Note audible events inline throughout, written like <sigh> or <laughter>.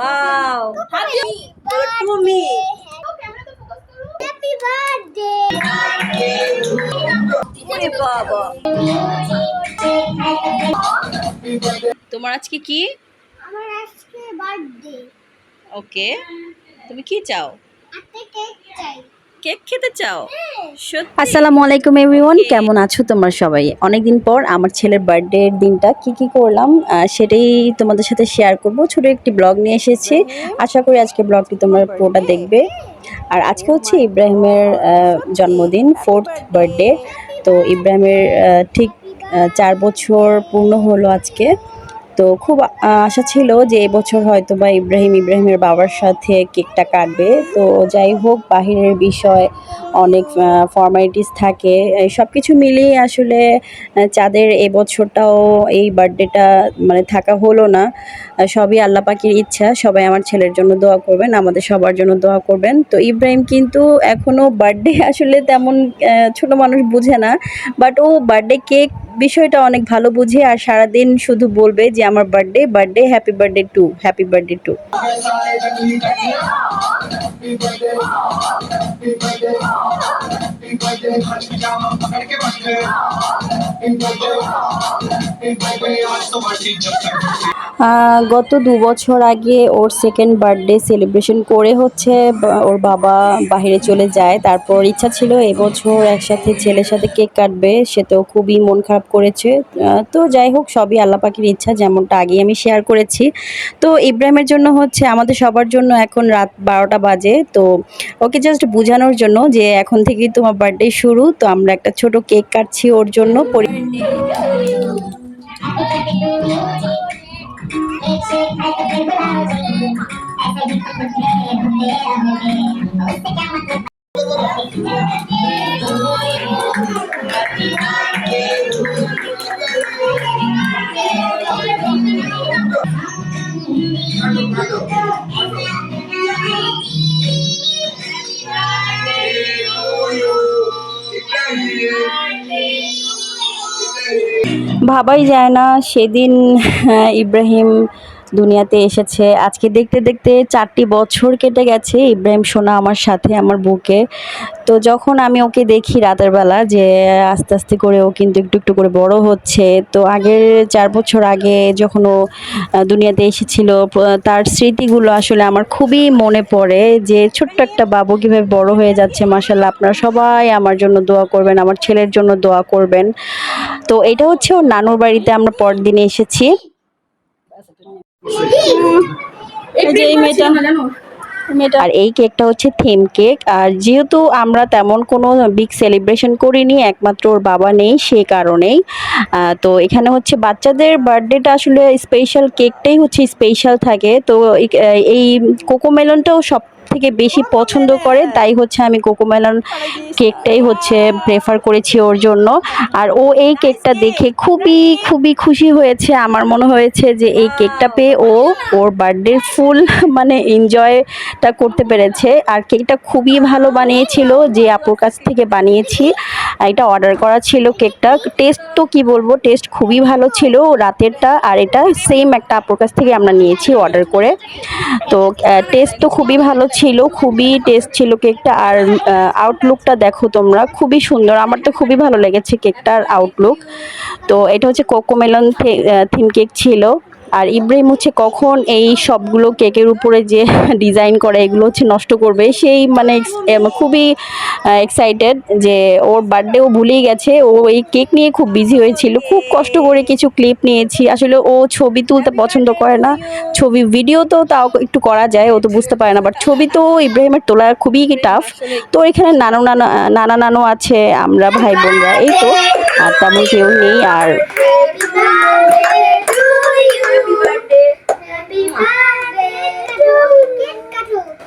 Wow Happy to me Happy birthday! ওরে বাবা তোমার আজকে কি? আমার আজকে বার্থডে ওকে তুমি কি চাও? একটা কেক চাই। কেক খেতে চাও? আসসালামু আলাইকুম এভরিওয়ান কেমন আছো তোমরা সবাই? অনেকদিন পর আমার ছেলের বার্থডে দিনটা কি কি করলাম সেটাই তোমাদের সাথে শেয়ার করব। ছোট একটি ব্লগ নিয়ে এসেছি। আশা করি আজকে ব্লগটি তোমরা পুরোটা দেখবে। আর আজকে হচ্ছে ইব্রাহিমের জন্মদিন ফোর্থ বার্থডে তো ইব্রাহিমের ঠিক চার বছর পূর্ণ হলো আজকে। তো খুব আশা ছিল যে এবছর হয়তো বা ইব্রাহিম ইব্রাহিমের বাবার সাথে কেকটা কাটবে। তো যাই হোক, বাহিরের বিষয় অনেক ফর্মালিটিস থাকে। সব কিছু মিলিয়ে আসলে চাঁদের এবছরটাও এই বার্থডেটা মানে থাকা হলো না। সবই আল্লাহ পাখির ইচ্ছা। সবাই আমার ছেলের জন্য দোয়া করবেন, আমাদের সবার জন্য দোয়া করবেন। তো ইব্রাহিম কিন্তু এখনও বার্থডে আসলে তেমন ছোট মানুষ বুঝে না। বাট ও বার্থডে কেক বিষয়টা অনেক ভালো বুঝে আর সারাদিন শুধু বলবে যে আমার birthday birthday happy birthday to happy birthday to গত দু বছর আগে ওর সেকেন্ড বার্থডে সেলিব্রেশন করে হচ্ছে ওর বাবা বাইরে চলে যায়। তারপর ইচ্ছা ছিল এবছর একসাথে ছেলের সাথে কেক কাটবে, সে তো খুবই মন খারাপ করেছে। তো যাই হোক, সবই আল্লাহ পাখির ইচ্ছা, যেমনটা আগেই আমি শেয়ার করেছি। তো ইব্রাহিমের জন্য হচ্ছে, আমাদের সবার জন্য এখন রাত বারোটা বাজে। তো ওকে জাস্ট বোঝানোর জন্য যে এখন থেকেই তোমার বার্থডে শুরু, তো আমরা একটা ছোট কেক কাটছি ওর জন্য। পরি- ভাবাই যায় না সেদিন হ্যাঁ, ইব্রাহিম দুনিয়াতে এসেছে। আজকে দেখতে দেখতে চারটি বছর কেটে গেছে ইব্রাহিম সোনা আমার সাথে, আমার বুকে। তো যখন আমি ওকে দেখি রাতের বেলা যে আস্তে আস্তে করে ও কিন্তু একটু একটু করে বড় হচ্ছে, তো আগের চার বছর আগে যখন ও দুনিয়াতে এসেছিল তার স্মৃতিগুলো আসলে আমার খুবই মনে পড়ে যে ছোট্ট একটা বাবু কীভাবে বড় হয়ে যাচ্ছে মাসাল্লাহ আপনারা সবাই আমার জন্য দোয়া করবেন, আমার ছেলের জন্য দোয়া করবেন। তো এটা হচ্ছে ওর নানুর বাড়িতে আমরা পরের দিনে এসেছি। এই মেয়েটা। আর এই কেকটা হচ্ছে থিম কেক আর যেহেতু আমরা তেমন কোনো বিগ সেলিব্রেশন করিনি একমাত্র ওর বাবা নেই সে কারণেই। তো এখানে হচ্ছে বাচ্চাদের বার্থডেটা আসলে স্পেশাল কেকটাই হচ্ছে স্পেশাল থাকে। তো এই- এই কোকোমেলনটাও সব থেকে বেশি পছন্দ করে, তাই হচ্ছে আমি কোকোমেলন কেকটাই হচ্ছে প্রেফার করেছি ওর জন্য। আর ও এই কেকটা দেখে খুবই খুবই খুশি হয়েছে। আমার মনে হয়েছে যে এই কেকটা পেয়ে ও ওর বার্থডে ফুল <laughs> মানে এনজয়টা করতে পেরেছে। আর কেকটা খুবই ভালো বানিয়েছিল, যে আপুর কাছ থেকে বানিয়েছি। এটা অর্ডার করা ছিল কেকটা টেস্ট তো কি বলব টেস্ট খুবই ভালো ছিল রাতেরটা। আর এটা সেম একটা আপুর কাছ থেকে আমরা নিয়েছি অর্ডার করে। তো টেস্ট তো খুবই ভালো ছিল খুবই টেস্ট ছিল কেকটা আর আউটলুকটা দেখো তোমরা, খুবই সুন্দর। আমার তো খুবই ভালো লেগেছে কেকটার আউটলুক তো এটা হচ্ছে কোকোমেলন থিম কেক ছিল। আর ইব্রাহিম হচ্ছে কখন এই সবগুলো কেকের উপরে যে ডিজাইন করে, এগুলো হচ্ছে নষ্ট করবে। সেই মানে খুবই এক্সাইটেড যে ওর বার্থডেও ভুলেই গেছে। ও এই কেক নিয়ে খুব বিজি হয়েছিল। খুব কষ্ট করে কিছু ক্লিপ নিয়েছি। আসলে ও ছবি তুলতে পছন্দ করে না। ছবি ভিডিও তো তাও একটু করা যায়, ও তো বুঝতে পারে না। বাট ছবি তো ইব্রাহিমের তোলা খুবই টাফ তো এখানে নানু নানা নানা নানু আছে, আমরা ভাই বোনরা। এই তো, আর তেমন কেউ নেই। আর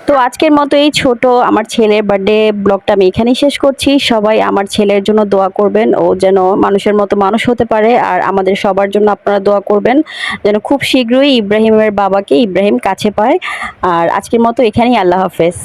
তো আজকের মতো এই ছোট আমার ছেলের বার্থডে ব্লগটা আমি এখানেই শেষ করছি। সবাই আমার ছেলের জন্য দোয়া করবেন। ও যেন মানুষের মতো মানুষ হতে পারে আর আমাদের সবার জন্য আপনারা দোয়া করবেন। যেন খুব শীঘ্রই ইব্রাহিমের বাবাকে ইব্রাহিম কাছে পায়। আর আজকের মতো এখানেই আল্লাহ হাফেজ।